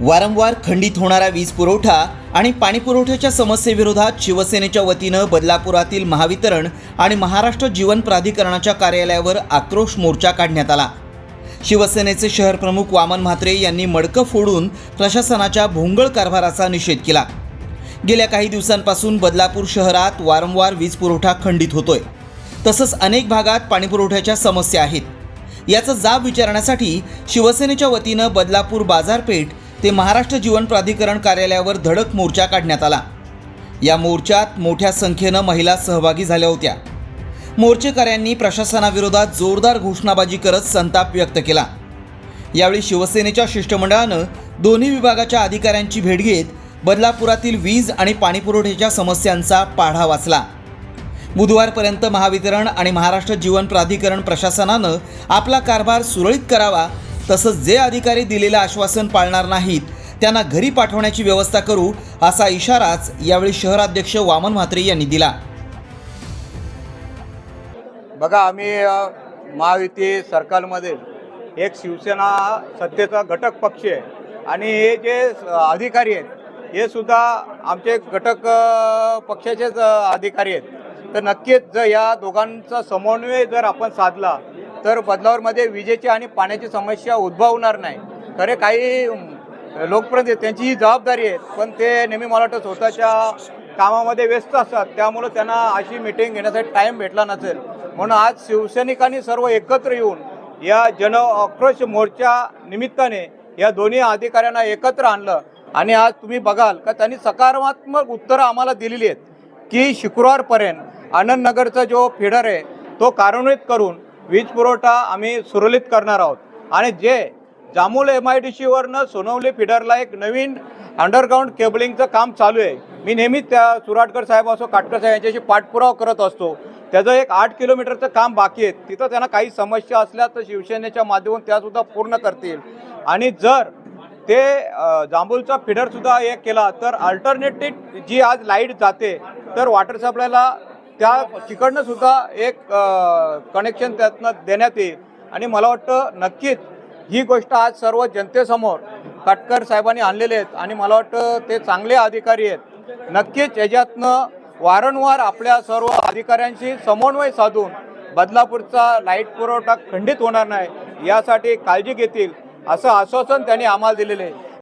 वारंवार खंडित होणारा वीज पुरवठा आणि पाणी पुरवठ्याच्या समस्येविरोधात शिवसेनेच्या वतीनं बदलापुरातील महावितरण आणि महाराष्ट्र जीवन प्राधिकरणाच्या कार्यालयावर आक्रोश मोर्चा काढण्यात आला. शिवसेनेचे शहर प्रमुख वामन म्हात्रे यांनी मडकं फोडून प्रशासनाच्या भोंगळ कारभाराचा निषेध केला. गेल्या काही दिवसांपासून बदलापूर शहरात वारंवार वीज पुरवठा खंडित होतोय. तसंच अनेक भागात पाणीपुरवठ्याच्या समस्या आहेत. याचा जाब विचारण्यासाठी शिवसेनेच्या वतीनं बदलापूर बाजारपेठ ते महाराष्ट्र जीवन प्राधिकरण कार्यालयावर धडक मोर्चा काढण्यात आला. या मोर्चात मोठ्या संख्येनं महिला सहभागी झाल्या होत्या. मोर्चेकऱ्यांनी प्रशासनाविरोधात जोरदार घोषणाबाजी करत संताप व्यक्त केला. यावेळी शिवसेनेच्या शिष्टमंडळानं दोन्ही विभागाच्या अधिकाऱ्यांची भेट घेत बदलापुरातील वीज आणि पाणीपुरवठ्याच्या समस्यांचा पाढा वाचला. बुधवारपर्यंत महावितरण आणि महाराष्ट्र जीवन प्राधिकरण प्रशासनानं आपला कारभार सुरळीत करावा तसंच जे अधिकारी दिलेलं आश्वासन पाळणार नाहीत त्यांना घरी पाठवण्याची व्यवस्था करू असा इशाराच यावेळी शहराध्यक्ष वामन म्हात्रे यांनी दिला. बघा आम्ही महायुती सरकारमध्ये एक शिवसेना सत्तेचा घटक पक्ष आहे. आणि हे जे अधिकारी आहेत हे सुद्धा आमचे घटक पक्षाचेच अधिकारी आहेत. तर नक्कीच जर या दोघांचा समन्वय जर आपण साधला तर बदलावरमध्ये विजेची आणि पाण्याची समस्या उद्भवणार नाही. खरे काही लोकप्रिय लोकप्रतिनिधी त्यांची ही जबाबदारी आहे पण ते नेहमी मला वाटतं स्वतःच्या कामामध्ये व्यस्त असतात. त्यामुळं त्यांना अशी मिटिंग घेण्यासाठी टाईम भेटला नसेल. म्हणून आज शिवसैनिकांनी सर्व एकत्र येऊन या जन आक्रोश मोर्चा निमित्ताने या दोन्ही अधिकाऱ्यांना एकत्र आणलं. आणि आज तुम्ही बघाल का त्यांनी सकारात्मक उत्तरं आम्हाला दिलेली आहेत की शुक्रवारपर्यंत आनंदनगरचा जो फिडर आहे तो कार्यान्वित करून वीज पुरवठा आम्ही सुरळीत करणार आहोत. आणि जे जामूल एम आय डी सीवरनं सोनवली फिडरला एक नवीन अंडरग्राऊंड केबलिंगचं काम चालू आहे. मी नेहमीच त्या सुराटकर साहेब असो काटकर साहेब यांच्याशी पाठपुरावा करत असतो. त्याचं एक आठ किलोमीटरचं काम बाकी आहे. तिथं त्यांना काही समस्या असल्या तर शिवसेनेच्या माध्यमातून त्यासुद्धा पूर्ण करतील. आणि जर ते अ, जांभूलचा फिडरसुद्धा एक केला तर अल्टरनेटिव्ह जी आज लाइट जाते तर वॉटर सप्लायला त्या तिकडनं सुद्धा एक कनेक्शन त्यातनं देण्यात येईल. आणि मला वाटतं नक्कीच ही गोष्ट आज सर्व जनतेसमोर काटकर साहेबांनी आणलेले आहेत. आणि मला वाटतं ते चांगले अधिकारी आहेत. नक्कीच याच्यातनं वारंवार आपल्या सर्व अधिकाऱ्यांशी समन्वय साधून बदलापूरचा लाइट पुरवठा खंडित होणार नाही यासाठी काळजी घेतील असं आश्वासन त्यांनी आम्हाला दिलेलं आहे.